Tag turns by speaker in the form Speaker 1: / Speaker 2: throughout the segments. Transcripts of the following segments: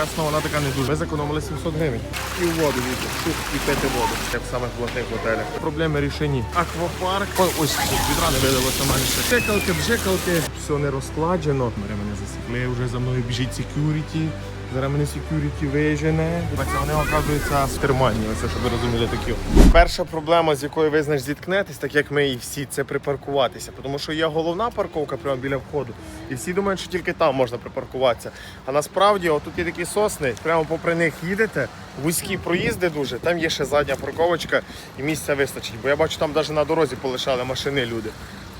Speaker 1: чесно, вона така не дуже. Ми зекономили 700 гривень. І в воду війти, суп і пити воду. Як в самих блатних готелях. Проблеми рішені. Аквапарк. Ой, ось відра не видалося менше. Чекалки, бжекалки. Все не розкладжено. Мене мене засікли, вже за мною біжить секюріті. Зараз мене security вижене. Вони оказуються стермальні, ось щоб ви розуміли такі. Перша проблема, з якою ви знаєш зіткнетесь, так як ми і всі, це припаркуватися. Тому що є головна парковка прямо біля входу. І всі думають, що тільки там можна припаркуватися. А насправді, отут є такі сосни, прямо попри них їдете, вузькі проїзди дуже, там є ще задня парковочка і місця вистачить. Бо я бачу, там навіть на дорозі полишали машини люди.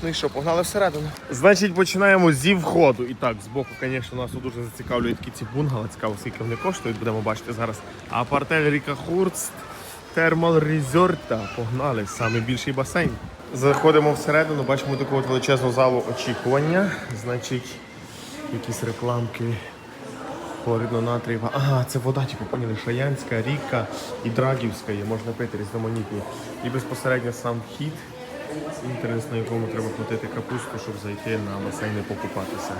Speaker 1: Ну і що, погнали всередину. Значить, починаємо зі входу. І так, збоку, звісно, нас тут дуже зацікавлюють такі ці бунгало. Цікаво, скільки вони коштують, будемо бачити зараз. Апартель Ріка Хурст, Термал Резорта. Погнали, саме більший басейн. Заходимо всередину, бачимо таку от величезну залу очікування. Значить, якісь рекламки. Хлоридно натрієва. Ага, це вода, типу, поняли, Шаянська, Ріка і Драгівська є, можна пити різноманітні. І безпосередньо сам вхід, інтерес, на якому треба платити капусту, щоб зайти на басейн і покупатися.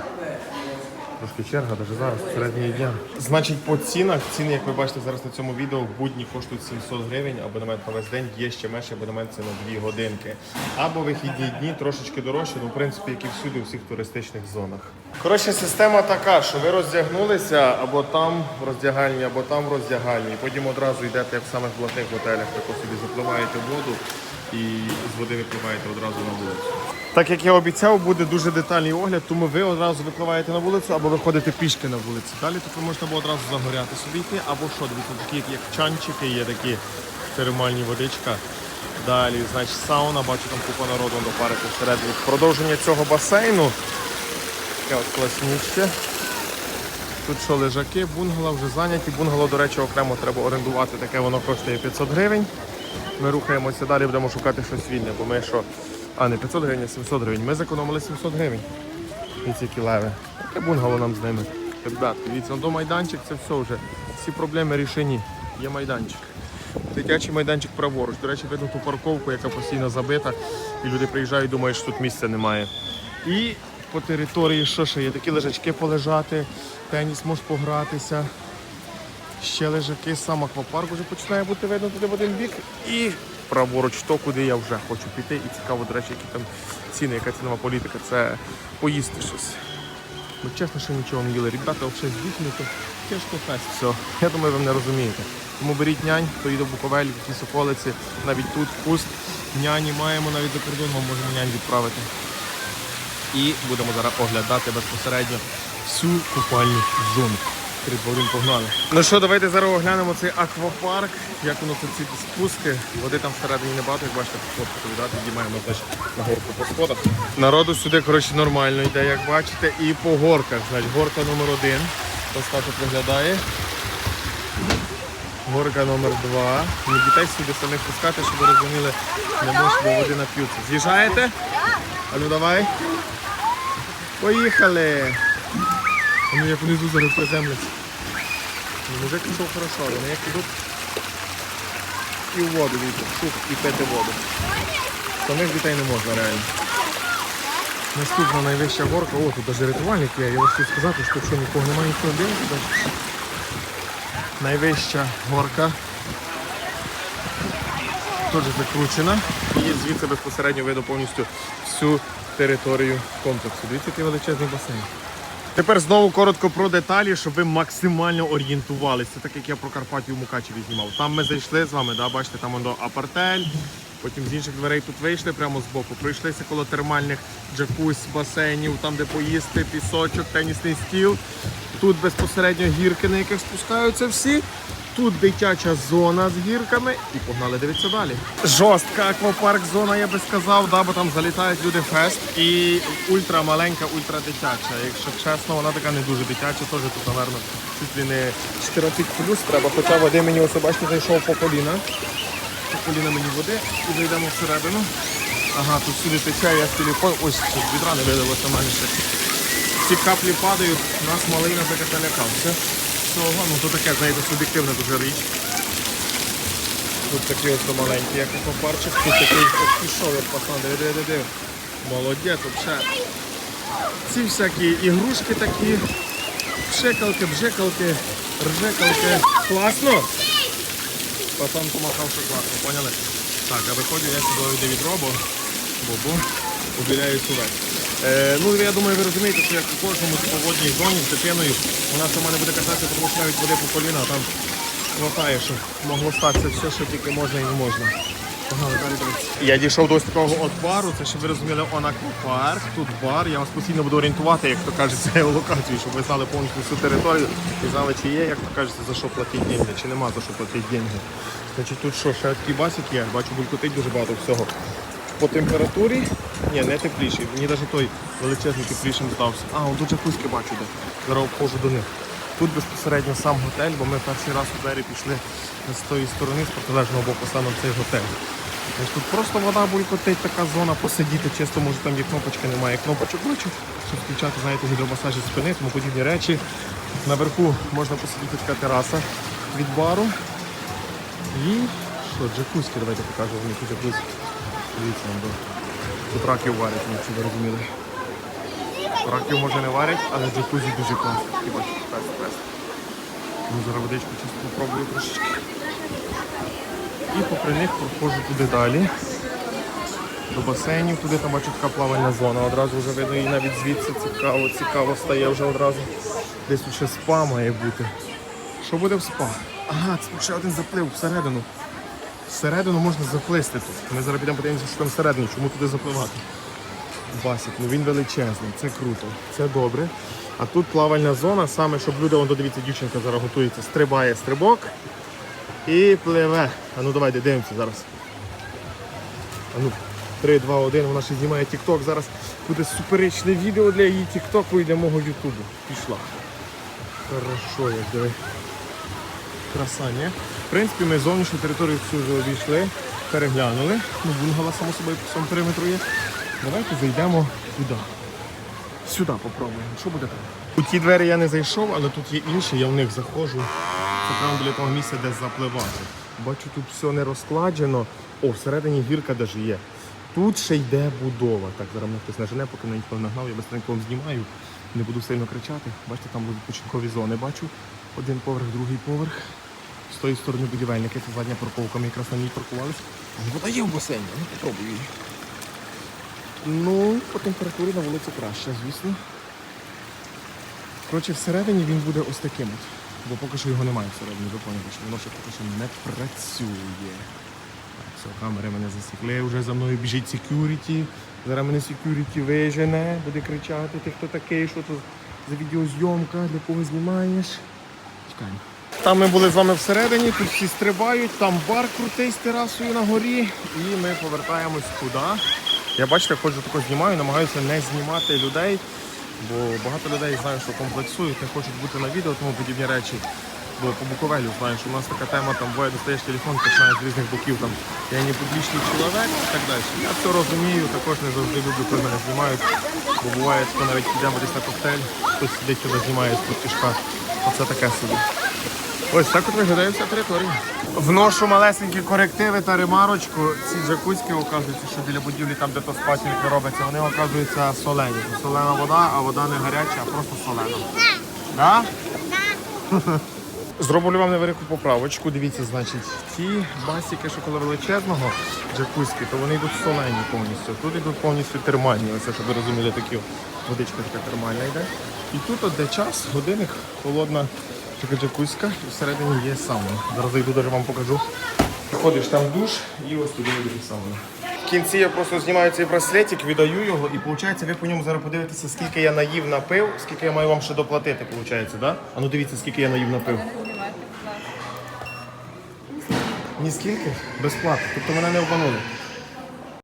Speaker 1: Трошки черга, навіть зараз, в середині дня. Значить, по цінах, ціни, як ви бачите зараз на цьому відео, в будні коштують 700 гривень, абонемент на весь день, є ще менший абонемент це на 2 годинки. Або вихідні дні трошечки дорожче, ну в принципі, як і всюди, у всіх туристичних зонах. Коротше, система така, що ви роздягнулися або там в роздягальні, або там в роздягальні, потім одразу йдете в самих блатних готелях, тако собі запливаєте в воду і з води випливаєте одразу на вулицю. Так як я обіцяв, буде дуже детальний огляд, тому ви одразу випливаєте на вулицю або виходите пішки на вулиці. Далі тут можете або одразу загоряти собі йти, або що, дивіться, такі як, чанчики, є такі термальні водичка. Далі, значить, сауна, бачу там купа народу до парити всередині. Продовження цього басейну. Таке от класніще. Тут що лежаки, бунгало вже зайняті. Бунгало, до речі, окремо треба орендувати, таке воно коштує 500 гривень. Ми рухаємося далі, будемо шукати щось вільне, бо ми що. А, не 500 гривень, а 700 гривень. Ми зекономили 700 гривень. І ці кілеви. Таке бунгало нам з ними. Ребят, дивіться, ну, до майданчик це все вже. Всі проблеми рішені. Є майданчик. Дитячий майданчик праворуч. До речі, видно ту парковку, яка постійно забита. І люди приїжджають думають, що тут місця немає. І по території що ще є? Такі лежачки полежати, теніс може погратися. Ще лежаки, сам аквапарк вже починає бути видно туди в один бік. І праворуч то, куди я вже хочу піти. І цікаво, до речі, які там ціни, яка цінова політика, це поїсти щось. Ну, чесно, що нічого не їли. Ребята, взагалі з дітьми, то тяжко фест. Все. Я думаю, ви мене розумієте. Тому беріть нянь, хто їде в Буковель, в якісь околиці, навіть тут, в Хуст. Няні маємо навіть за кордоном, можемо нянь відправити. І будемо зараз оглядати безпосередньо всю купальну зону. Три, два, погнали. Ну що, давайте зараз оглянемо цей аквапарк, як воно тут ці спуски. Води там всередині небагато, як бачите, хлопці віддати, підіймаємо теж на горку по сходах. Народу сюди, коротше, нормально йде, як бачите. І по горках. Значить, горка номер один. Ось так от виглядає. Горка номер два. Не дітей сюди самих пускати, щоб ви розуміли, не можна, води нап'ються. З'їжджаєте? А ну давай. Поїхали! Ну як внизу зараз приземляться. Мужик пішов хорошо, вони як ідуть і в воду війти, суп і пити воду. Самих дітей не можна реально. Наступна найвища горка, о, тут навіть рятувальник є, я хотів сказати, що що нікого немає, ніхто не дивиться. Найвища горка. Теж закручена. І звідси безпосередньо видно повністю всю територію комплексу. Дивіться, який величезний басейн. Тепер знову коротко про деталі, щоб ви максимально орієнтувалися, Це так як я про Карпатію в Мукачеві знімав. Там ми зайшли з вами, да, бачите, там воно апартель. Потім з інших дверей тут вийшли прямо з боку. Пройшлися коло термальних джакусь, басейнів, там де поїсти, пісочок, тенісний стіл. Тут безпосередньо гірки, на яких спускаються всі. Тут дитяча зона з гірками і погнали дивитися далі. Жорстка аквапарк зона, я би сказав, да, бо там залітають люди фест. І ультра маленька, ультра дитяча. Якщо чесно, вона така не дуже дитяча, теж тут, напевно, чуть ли не 14 плюс треба. Хоча води мені бачите, зайшов по коліна. По коліна мені води і зайдемо всередину. Ага, тут сюди тече, я з телефон. Ось тут відра не видалося менше. Ці каплі падають, нас малий на таке лякався. Цього, ну то таке, знаєте, суб'єктивна дуже річ. Тут такий ось маленький, як аквапарчик, тут такий пішов, як пацан, диви, диви, диви. Молодець, взагалі. Ці всякі ігрушки такі, пшикалки, бжикалки. ржекалки. Класно? Пацан помахав, що класно, поняли? Так, а виходжу я сюди відро, бо, бо, бо обіляю сувець. Е, ну, я думаю, ви розумієте, що як у кожному типу, водній зоні з дитиною вона сама не буде кататися, тому що навіть води по коліна, а там хватає, що могло статися все, що тільки можна і не можна. Я дійшов до ось такого от бару, це щоб ви розуміли, он аквапарк, тут бар. Я вас постійно буду орієнтувати, як то кажеться, локацію, щоб ви знали повністю всю територію і знали, чи є, як то кажеться, за що платити деньги, чи нема за що платити деньги. Значить, тут що, ще такий басик є, бачу, булькотить дуже багато всього. По температурі, ні, не тепліший, мені навіть той величезний теплішим здався. А, он тут джакузьки бачу де. Зараз обходжу до них. Тут безпосередньо сам готель, бо ми перший раз у двері пішли з тої сторони, з протилежного боку саме цей готель. Ось тут просто вода булькотить, така зона посидіти, чисто може там є кнопочки, немає кнопочок, бачу, щоб включати, знаєте, гідромасажі спини, тому подібні речі. Наверху можна посидіти така тераса від бару. І що, джакузьки, давайте покажу вам які джакузьки. Дивіться, тут раків варять, ну, якщо ви розуміли. Раків може не варять, але джакузі дуже класні. Такі бачу, пест, пест. Ну, зараз водичку чисто попробую трошечки. І попри них проходжу туди далі. До басейнів, туди там бачу така плавальна зона. Одразу вже видно, і навіть звідси цікаво, цікаво стає вже одразу. Десь ще спа має бути. Що буде в спа? Ага, це ще один заплив всередину. Всередину можна заплисти тут. Ми зараз підемо подивимося, що там всередині, чому туди запливати. Басик, ну він величезний, це круто, це добре. А тут плавальна зона, саме щоб люди, вон, дивіться, дівчинка зараз готується, стрибає стрибок і пливе. А ну давайте дивимося зараз. А ну, 3, 2, 1, вона ще знімає TikTok. Зараз буде суперечне відео для її TikTok і для мого Ютубу. Пішла. Хорошо, як диви. Краса, ні? В принципі, ми зовнішню територію всю вже обійшли, переглянули. Ну, бунгало, само собою, по всьому периметру є. Давайте зайдемо туди. Сюди попробуємо. Що буде там? У ті двері я не зайшов, але тут є інші, я в них заходжу. Це прямо біля того місця, де запливати. Бачу, тут все не розкладено. О, всередині гірка навіть є. Тут ще йде будова. Так, зараз мене хтось нажене, поки ніхто не нагнав, я безстренько знімаю. Не буду сильно кричати. Бачите, там будуть початкові зони. Бачу. Один поверх, другий поверх. З тої сторони будівельники, це задня парковка, ми якраз на ній паркувалися. Вода є в басейні, ну попробуй її. Ну, по температурі на вулиці краще, звісно. Коротше, всередині він буде ось таким от. Бо поки що його немає всередині, ви поняли, що воно ще поки що не працює. Так, все, камери мене засікли, вже за мною біжить security. Зараз мене security вижене, буде кричати, ти хто такий, що тут за відеозйомка, для кого знімаєш. Чекаємо. Там ми були з вами всередині, тут всі стрибають, там бар крутий з терасою на горі, і ми повертаємось туди. Я бачите, ходжу тако знімаю, намагаюся не знімати людей, бо багато людей знаю, що комплексують, не хочуть бути на відео, тому подібні речі. Бо по Буковелю знаю, що у нас така тема, там буває достаєш телефон, починає з різних боків, там я не публічний чоловік і так далі. Я це розумію, також не завжди люблю, коли мене знімають, бо буває, що навіть підемо десь на коктейль, хтось сидить, тебе знімає з тяжка. Оце таке собі. Ось так от виглядає вся територія. Вношу малесенькі корективи та ремарочку. Ці джакузьки, оказується, що біля будівлі, там де то спа тільки робиться, вони оказуються солені. Солена вода, а вода не гаряча, а просто солена. Да? Зроблю вам невелику поправочку. Дивіться, значить, ті басіки, що коло величезного джакузьки, то вони йдуть солені повністю. Тут йдуть повністю термальні. Ось щоб ви розуміли, такі водичка така термальна йде. І тут от де час, годинник, холодна така джакузька, і всередині є сауна. Зараз зайду, даже вам покажу. Ходиш там в душ і ось туди йде сауна. В кінці я просто знімаю цей браслетик, віддаю його, і виходить, ви по ньому зараз подивитеся, скільки я наїв напив, скільки я маю вам ще доплатити, виходить, да? А ну дивіться, скільки я наїв напив. Ні скільки? Безплатно. Тобто мене не обманули.